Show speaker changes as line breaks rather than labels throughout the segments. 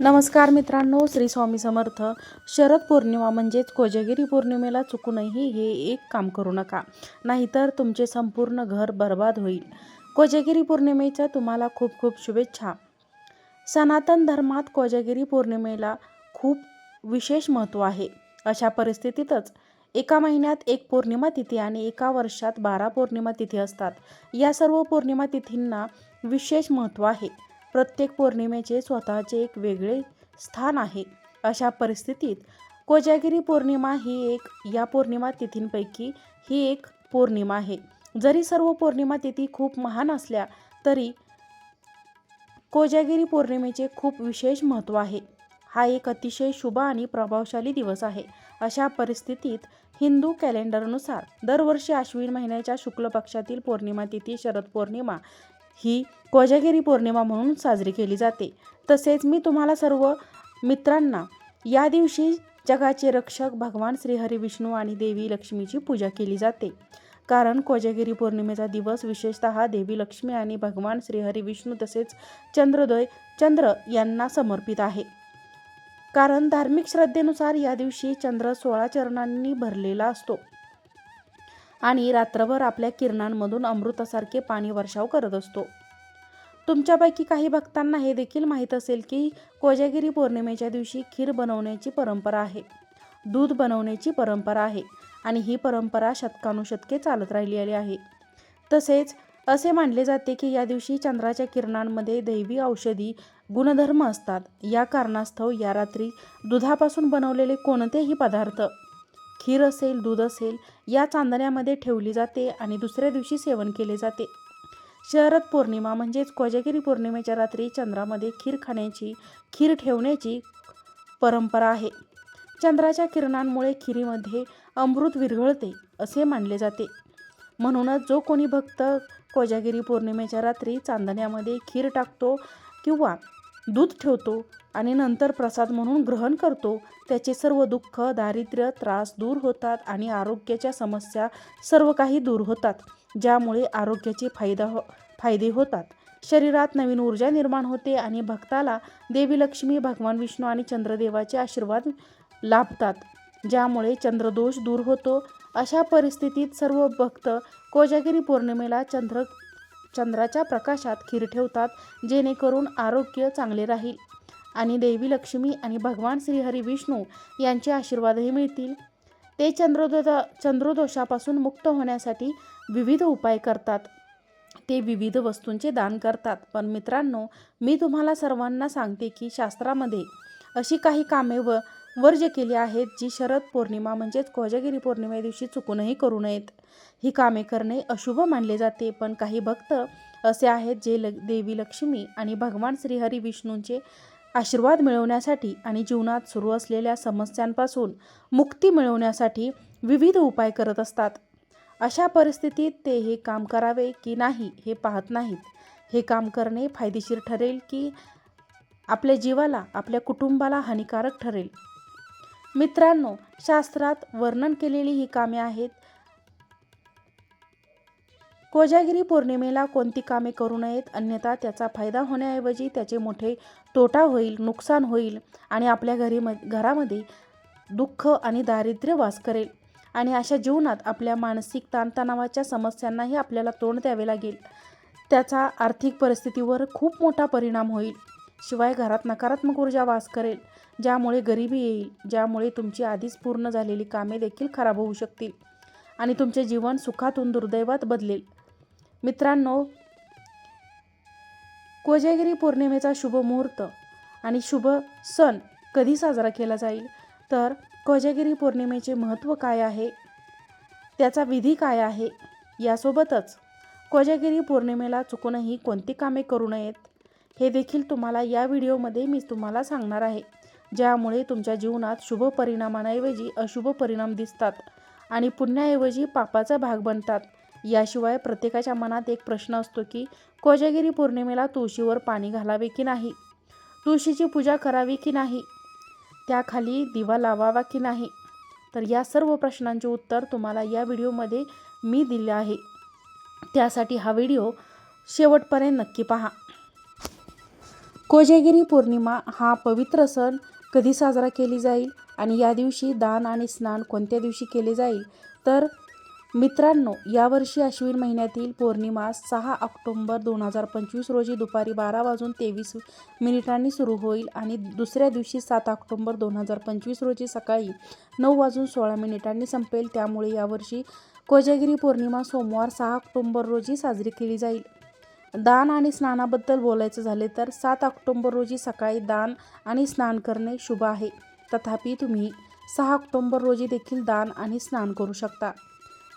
नमस्कार मित्रांनो श्री स्वामी समर्थ. शरद पौर्णिमा म्हणजेच कोजगिरी पौर्णिमेला चुकूनही हे एक काम करू नका. नाहीतर तुमचे संपूर्ण घर बर्बाद होईल. कोजगिरी पौर्णिमेच्या तुम्हाला खूप खूप शुभेच्छा. सनातन धर्मात कोजगिरी पौर्णिमेला खूप विशेष महत्त्व आहे. अशा परिस्थितीतच एका महिन्यात एक पौर्णिमा तिथी आणि एका वर्षात बारा पौर्णिमा तिथी असतात. या सर्व पौर्णिमा तिथींना विशेष महत्त्व आहे. प्रत्येक पौर्णिमेचे स्वतःचे एक वेगळे स्थान आहे. अशा परिस्थितीत कोजागिरी पौर्णिमा ही एक या पौर्णिमा तिथींपैकी ही एक पौर्णिमा आहे. जरी सर्व पौर्णिमा तिथी खूप महान असल्या तरी कोजागिरी पौर्णिमेचे खूप विशेष महत्त्व आहे. हा एक अतिशय शुभ आणि प्रभावशाली दिवस आहे. अशा परिस्थितीत हिंदू कॅलेंडरनुसार दरवर्षी आश्विन महिन्याच्या शुक्ल पक्षातील पौर्णिमा तिथी शरद पौर्णिमा ही कोजागिरी पौर्णिमा म्हणून साजरी केली जाते. तसेच मी तुम्हाला सर्व मित्रांना या दिवशी जगाचे रक्षक भगवान श्रीहरी विष्णू आणि देवी लक्ष्मीची पूजा केली जाते. कारण कोजागिरी पौर्णिमेचा दिवस विशेषतः देवी लक्ष्मी आणि भगवान श्रीहरी विष्णू तसेच चंद्रोदय चंद्र यांना समर्पित आहे. कारण धार्मिक श्रद्धेनुसार या दिवशी चंद्र सोळा चरणांनी भरलेला असतो. आणि रात्रभर आपल्या किरणांमधून अमृतासारखे पाणी वर्षाव करत असतो. तुमच्यापैकी काही भक्तांना हे देखील माहीत असेल की कोजागिरी पौर्णिमेच्या दिवशी खीर बनवण्याची परंपरा आहे. दूध बनवण्याची परंपरा आहे आणि ही परंपरा शतकानुशतके चालत राहिलेली आहे. तसेच असे मानले जाते की या दिवशी चंद्राच्या किरणांमध्ये दैवी औषधी गुणधर्म असतात. या कारणास्तव या रात्री दुधापासून बनवलेले कोणतेही पदार्थ खीर असेल दूध असेल या चांदण्यामध्ये ठेवली जाते आणि दुसऱ्या दिवशी सेवन केले जाते. शरद पौर्णिमा म्हणजेच कोजागिरी पौर्णिमेच्या रात्री चंद्रामध्ये खीर खाण्याची खीर ठेवण्याची परंपरा आहे. चंद्राच्या किरणांमुळे खिरीमध्ये अमृत विरघळते असे मानले जाते. म्हणूनच जो कोणी भक्त कोजागिरी पौर्णिमेच्या रात्री चांदण्यामध्ये खीर टाकतो किंवा दूध ठेवतो आणि नंतर प्रसाद म्हणून ग्रहण करतो. त्याचे सर्व दुःख दारिद्र्य त्रास दूर होतात आणि आरोग्याच्या समस्या सर्व काही दूर होतात ज्यामुळे आरोग्याचे फायदा हो फायदे होतात. शरीरात नवीन ऊर्जा निर्माण होते आणि भक्ताला देवी लक्ष्मी भगवान विष्णू आणि चंद्रदेवाचे आशीर्वाद लाभतात ज्यामुळे चंद्रदोष दूर होतो. अशा परिस्थितीत सर्व भक्त कोजागिरी पौर्णिमेला चंद्र चंद्राच्या प्रकाशात खीर ठेवतात जेणेकरून आरोग्य चांगले राहील. आणि देवी लक्ष्मी आणि भगवान श्रीहरी विष्णू यांचे आशीर्वादही मिळतील. ते चंद्रोदो चंद्रदोषापासून मुक्त होण्यासाठी विविध उपाय करतात. ते विविध वस्तूंचे दान करतात. पण मित्रांनो मी तुम्हाला सर्वांना सांगते की शास्त्रामध्ये अशी काही कामे व वर्ज्य केली आहेत जी शरद पौर्णिमा म्हणजेच कोजागिरी पौर्णिमे दिवशी चुकूनही करू नयेत. ही कामे करणे अशुभ मानले जाते पण काही भक्त असे आहेत जे ल देवी लक्ष्मी आणि भगवान श्रीहरी विष्णूंचे आशीर्वाद मिळवण्यासाठी आणि जीवनात सुरू असलेल्या समस्यांपासून मुक्ती मिळवण्यासाठी विविध उपाय करत असतात. अशा परिस्थितीत ते हे काम करावे की नाही हे पाहत नाहीत. हे काम करणे फायदेशीर ठरेल की आपल्या जीवाला आपल्या कुटुंबाला हानिकारक ठरेल? मित्रांनो शास्त्रात वर्णन केलेली ही कामे आहेत कोजागिरी पौर्णिमेला कोणती कामे करू नयेत अन्यथा त्याचा फायदा होण्याऐवजी त्याचे मोठे तोटा होईल नुकसान होईल आणि आपल्या घरी म घरामध्ये दुःख आणि दारिद्र्य वास करेल. आणि अशा जीवनात आपल्या मानसिक ताणतणावाच्या समस्यांनाही आपल्याला तोंड द्यावे लागेल. त्याचा आर्थिक परिस्थितीवर खूप मोठा परिणाम होईल. शिवाय घरात नकारात्मक ऊर्जा वास करेल ज्यामुळे गरिबी येईल ज्यामुळे तुमची आधीच पूर्ण झालेली कामे देखील खराब होऊ शकतील आणि तुमचे जीवन सुखातून दुर्दैवात बदलेल. मित्रांनो कोजागिरी पौर्णिमेचा शुभ मुहूर्त आणि शुभ सण कधी साजरा केला जाईल? तर कोजागिरी पौर्णिमेचे महत्त्व काय आहे? त्याचा विधी काय आहे? यासोबतच कोजागिरी पौर्णिमेला चुकूनही कोणती कामे करू नयेत? हे देखील तुम्हाला या व्हिडिओमध्ये मी तुम्हाला सांगणार आहे. ज्यामुळे तुमच्या जीवनात शुभ परिणामांऐवजी अशुभ परिणाम दिसतात आणि पुण्याऐवजी पापाचा भाग बनतात. याशिवाय प्रत्येकाच्या मनात एक प्रश्न असतो की कोजागिरी पौर्णिमेला तुळशीवर पाणी घालावे की नाही? तुळशीची पूजा करावी की नाही? त्याखाली दिवा लावावा की नाही? तर या सर्व प्रश्नांचे उत्तर तुम्हाला या व्हिडिओमध्ये मी दिले आहे. त्यासाठी हा व्हिडिओ शेवटपर्यंत नक्की पहा. कोजागिरी पौर्णिमा हा पवित्र सण कधी साजरा केली जाईल? आणि या दिवशी दान आणि स्नान कोणत्या दिवशी केले जाईल? तर मित्रांनो यावर्षी अश्विन महिन्यातील पौर्णिमा सहा ऑक्टोंबर दोन हजार पंचवीस रोजी दुपारी बारा वाजून तेवीस मिनिटांनी सुरू होईल आणि दुसऱ्या दिवशी सात ऑक्टोंबर दोन हजार पंचवीस रोजी सकाळी नऊ वाजून सोळा मिनिटांनी संपेल. त्यामुळे यावर्षी कोजागिरी पौर्णिमा सोमवार सहा ऑक्टोंबर रोजी साजरी केली जाईल. दान आणि स्नानाबद्दल बोलायचं झाले तर सात ऑक्टोंबर रोजी सकाळी दान आणि स्नान करणे शुभ आहे. तथापि तुम्ही सहा ऑक्टोंबर रोजी देखील दान आणि स्नान करू शकता.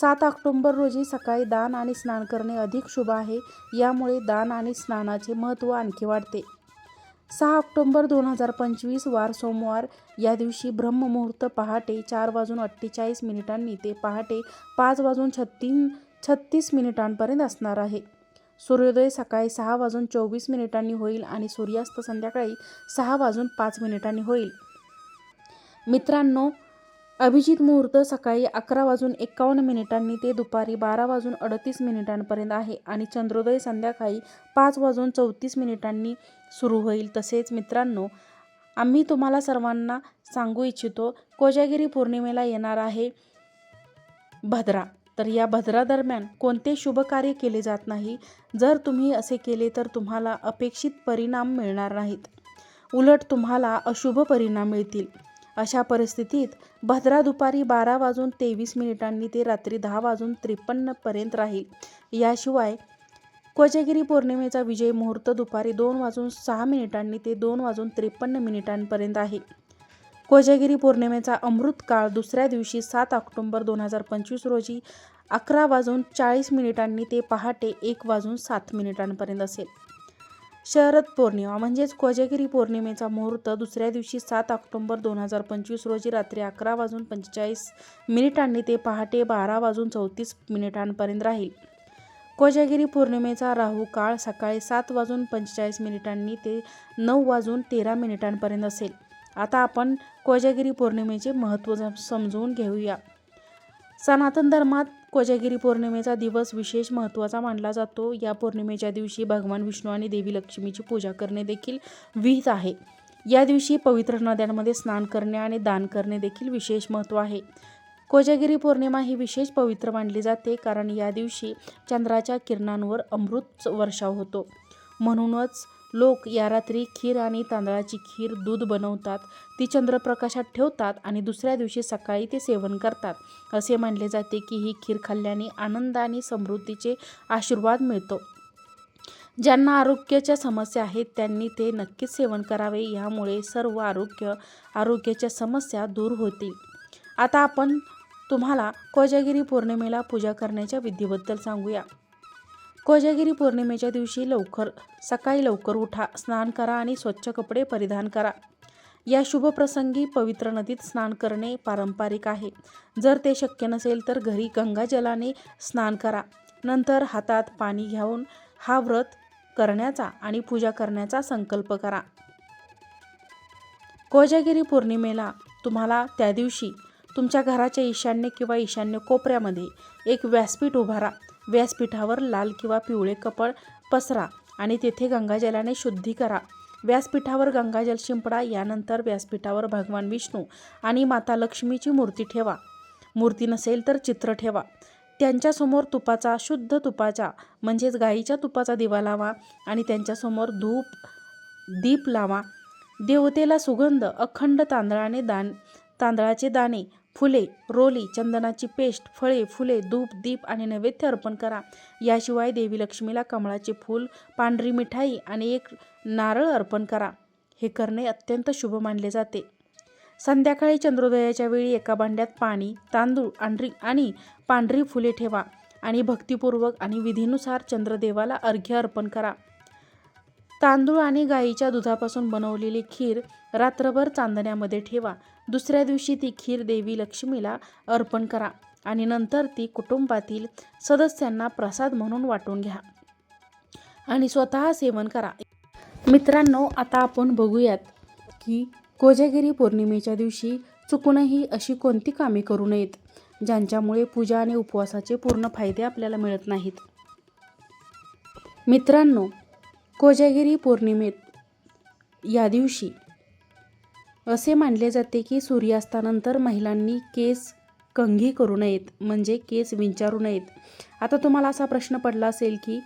सात ऑक्टोंबर रोजी सकाळी दान आणि स्नान करणे अधिक शुभ आहे. यामुळे दान आणि स्नानाचे महत्त्व आणखी वाढते. सहा ऑक्टोंबर दोन हजार पंचवीस वार सोमवार. या दिवशी ब्रह्ममुहूर्त पहाटे चार वाजून अठ्ठेचाळीस मिनिटांनी ते पहाटे पाच वाजून छत्तीन छत्तीस मिनिटांपर्यंत असणार आहे. सूर्योदय सकाळी सहा वाजून चोवीस मिनिटांनी होईल आणि सूर्यास्त संध्याकाळी सहा वाजून पाच मिनिटांनी होईल. मित्रांनो अभिजित मुहूर्त सकाळी अकरा वाजून एकावन्न मिनिटांनी ते दुपारी बारा वाजून अडतीस मिनिटांपर्यंत आहे आणि चंद्रोदय संध्याकाळी पाच वाजून चौतीस मिनिटांनी सुरू होईल. तसेच मित्रांनो आम्ही तुम्हाला सर्वांना सांगू इच्छितो कोजागिरी पौर्णिमेला येणार आहे भद्रा. तर या भद्रा दरम्यान कोणते शुभ कार्य केले जात नाही? जर तुम्ही असे केले तर तुम्हाला अपेक्षित परिणाम मिळणार नाहीत. उलट तुम्हाला अशुभ परिणाम मिळतील. अशा परिस्थितीत भद्रा दुपारी बारा वाजून तेवीस मिनिटांनी ते रात्री दहा वाजून त्रेपन्नपर्यंत राहील. याशिवाय कोजगिरी पौर्णिमेचा विजय मुहूर्त दुपारी दोन वाजून सहा मिनिटांनी ते दोन वाजून त्रेपन्न मिनिटांपर्यंत आहे. कोजगिरी पौर्णिमेचा अमृत काळ दुसऱ्या दिवशी सात ऑक्टोंबर दोन हजार पंचवीस रोजी अकरा वाजून चाळीस मिनिटांनी ते पहाटे एक वाजून सात मिनिटांपर्यंत असेल. शरद पौर्णिमा म्हणजेच कोजागिरी पौर्णिमेचा मुहूर्त दुसऱ्या दिवशी सात ऑक्टोंबर दोन हजार पंचवीस रोजी रात्री अकरा वाजून पंचेचाळीस मिनिटांनी ते पहाटे बारा वाजून चौतीस मिनिटांपर्यंत राहील. कोजागिरी पौर्णिमेचा राहू काळ सकाळी सात वाजून पंचेचाळीस मिनिटांनी ते नऊ वाजून तेरा मिनिटांपर्यंत असेल. आता आपण कोजागिरी पौर्णिमेचे महत्त्व समजून घेऊया. सनातन धर्मात कोजागिरी पौर्णिमेचा दिवस विशेष महत्त्वाचा मानला जातो. या पौर्णिमेच्या दिवशी भगवान विष्णू आणि देवी लक्ष्मीची पूजा करणे देखील विहित आहे. या दिवशी पवित्र नद्यांमध्ये स्नान करणे आणि दान करणे देखील विशेष महत्त्व आहे. कोजागिरी पौर्णिमा ही विशेष पवित्र मानली जाते कारण या दिवशी चंद्राच्या किरणांवर अमृत वर्षाव होतो. म्हणूनच लोक या रात्री खीर आणि तांदळाची खीर दूध बनवतात. ती चंद्रप्रकाशात ठेवतात आणि दुसऱ्या दिवशी सकाळी ते सेवन करतात. असे मानले जाते की ही खीर खाल्ल्याने आनंद आणि समृद्धीचे आशीर्वाद मिळतो. ज्यांना आरोग्याच्या समस्या आहेत त्यांनी ते नक्कीच सेवन करावे. यामुळे सर्व आरोग्य आरोग्याच्या समस्या दूर होतील. आता आपण तुम्हाला कोजागिरी पौर्णिमेला पूजा करण्याच्या विधीबद्दल सांगूया. कोजागिरी पौर्णिमेच्या दिवशी लवकर सकाळी लवकर उठा स्नान करा आणि स्वच्छ कपडे परिधान करा. या शुभ प्रसंगी पवित्र नदीत स्नान करणे पारंपरिक आहे. जर ते शक्य नसेल तर घरी गंगाजलाने स्नान करा. नंतर हातात पाणी घेऊन हा व्रत करण्याचा आणि पूजा करण्याचा संकल्प करा. कोजागिरी पौर्णिमेला तुम्हाला त्या दिवशी तुमच्या घराच्या ईशान्य किंवा ईशान्य कोपऱ्यामध्ये एक व्यासपीठ उभारा. व्यासपीठावर लाल किंवा पिवळे कपड पसरा आणि तेथे गंगाजलाने शुद्धी करा. व्यासपीठावर गंगाजल शिंपडा यानंतर व्यासपीठावर भगवान विष्णू आणि माता लक्ष्मीची मूर्ती ठेवा. मूर्ती नसेल तर चित्र ठेवा. त्यांच्यासमोर तुपाचा शुद्ध तुपाचा म्हणजेच गाईच्या तुपाचा दिवा लावा आणि त्यांच्यासमोर धूप दीप लावा. देवतेला सुगंध अखंड तांदळाने दान तांदळाचे दाणे फुले रोली चंदनाची पेस्ट फळे फुले धूप दीप आणि नैवेद्य अर्पण करा. याशिवाय देवी लक्ष्मीला कमळाचे फूल पांढरी मिठाई आणि एक नारळ अर्पण करा. हे करणे अत्यंत शुभ मानले जाते. संध्याकाळी चंद्रोदयाच्या वेळी एका भांड्यात पाणी तांदूळ आणि आणि पांढरी फुले ठेवा आणि भक्तिपूर्वक आणि विधीनुसार चंद्रदेवाला अर्घ्य अर्पण करा. तांदूळ आणि गाईच्या दुधापासून बनवलेली खीर रात्रभर चांदण्यामध्ये ठेवा. दुसऱ्या दिवशी ती खीर देवी लक्ष्मीला अर्पण करा आणि नंतर ती कुटुंबातील सदस्यांना प्रसाद म्हणून वाटून घ्या आणि स्वतः सेवन करा. मित्रांनो आता आपण बघूयात की कोजागिरी पौर्णिमेच्या दिवशी चुकूनही अशी कोणती कामे करू नयेत ज्यांच्यामुळे पूजा आणि उपवासाचे पूर्ण फायदे आपल्याला मिळत नाहीत. मित्रांनो कोजागिरी पौर्णिमेत या दिवशी असे मानले जाते की सूर्यास्तानंतर महिलांनी केस कंघी करू नयेत म्हणजे केस विंचारू नयेत. आता तुम्हाला असा प्रश्न पडला असेल की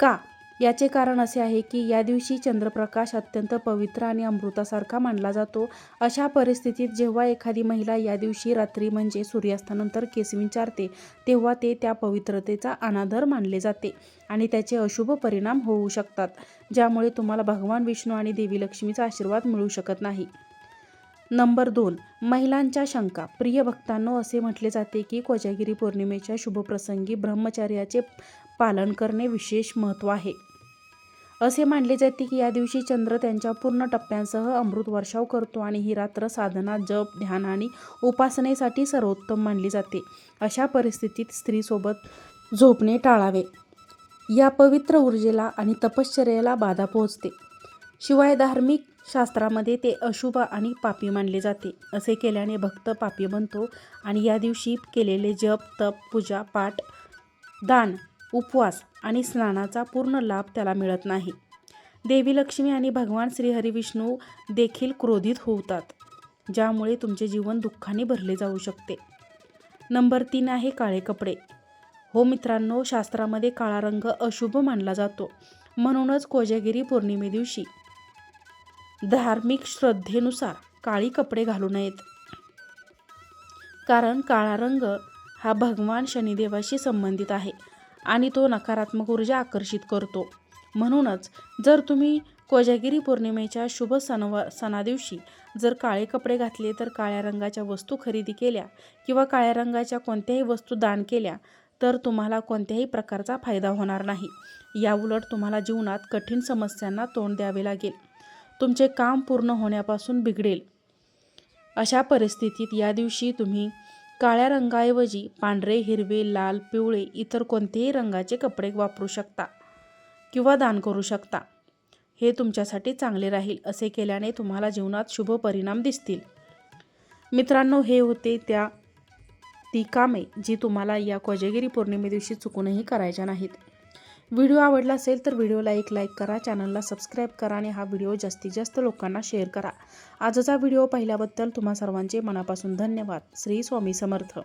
का याचे कारण असे आहे की या दिवशी चंद्रप्रकाश अत्यंत पवित्र आणि अमृतासारखा मानला जातो. अशा परिस्थितीत जेव्हा एखादी महिला या दिवशी रात्री म्हणजे सूर्यास्तानंतर केस विचारते तेव्हा ते त्या पवित्रतेचा अनादर मानले जाते आणि त्याचे अशुभ परिणाम होऊ शकतात ज्यामुळे तुम्हाला भगवान विष्णू आणि देवी लक्ष्मीचा आशीर्वाद मिळू शकत नाही. नंबर दोन महिलांच्या शंका. प्रिय भक्तांनो असे म्हटले जाते की कोजागिरी पौर्णिमेच्या शुभप्रसंगी ब्रह्मचर्याचे पालन करणे विशेष महत्त्व आहे. असे मानले जाते की या दिवशी चंद्र त्यांच्या पूर्ण टप्प्यांसह अमृत वर्षाव करतो आणि ही रात्र साधना जप ध्यान आणि उपासनेसाठी सर्वोत्तम मानली जाते. अशा परिस्थितीत स्त्रीसोबत झोपणे टाळावे. या पवित्र ऊर्जेला आणि तपश्चर्याला बाधा पोहोचते. शिवाय धार्मिक शास्त्रामध्ये ते अशुभ आणि पापी मानले जाते. असे केल्याने भक्त पापी बनतो आणि या दिवशी केलेले जप तप पूजा पाठ दान उपवास आणि स्नानाचा पूर्ण लाभ त्याला मिळत नाही. देवी लक्ष्मी आणि भगवान श्रीहरिविष्णू देखील क्रोधित होतात ज्यामुळे तुमचे जीवन दुःखाने भरले जाऊ शकते. नंबर तीन आहे काळे कपडे. हो मित्रांनो शास्त्रामध्ये काळा रंग अशुभ मानला जातो म्हणूनच कोजागिरी पौर्णिमे दिवशी धार्मिक श्रद्धेनुसार काळी कपडे घालू नयेत. कारण काळा रंग हा भगवान शनिदेवाशी संबंधित आहे. आणि तो नकारात्मक ऊर्जा आकर्षित करतो. म्हणूनच जर तुम्ही कोजागिरी पौर्णिमेच्या शुभ सणव सणादिवशी जर काळे कपडे घातले तर काळ्या रंगाच्या वस्तू खरेदी केल्या किंवा काळ्या रंगाच्या कोणत्याही वस्तू दान केल्या तर तुम्हाला कोणत्याही प्रकारचा फायदा होणार नाही. याउलट तुम्हाला जीवनात कठीण समस्यांना तोंड द्यावे लागेल. तुमचे काम पूर्ण होण्यापासून बिघडेल. अशा परिस्थितीत या दिवशी तुम्ही काळ्या रंगाऐवजी पांढरे हिरवे लाल पिवळे इतर कोणतेही रंगाचे कपडे वापरू शकता किंवा दान करू शकता. हे तुमच्यासाठी चांगले राहील असे केल्याने तुम्हाला जीवनात शुभ परिणाम दिसतील. मित्रांनो हे होते त्या ती कामे जी तुम्हाला या कोजगिरी पौर्णिमे दिवशी चुकूनही करायच्या नाहीत. व्हिडिओ आवडला असेल तर व्हिडिओला एक लाईक करा चॅनलला सबस्क्राईब करा आणि हा व्हिडिओ जास्तीत जास्त लोकांना शेअर करा. आजचा व्हिडिओ पाहिल्याबद्दल तुम्हा सर्वांचे मनापासून धन्यवाद. श्री स्वामी समर्थ.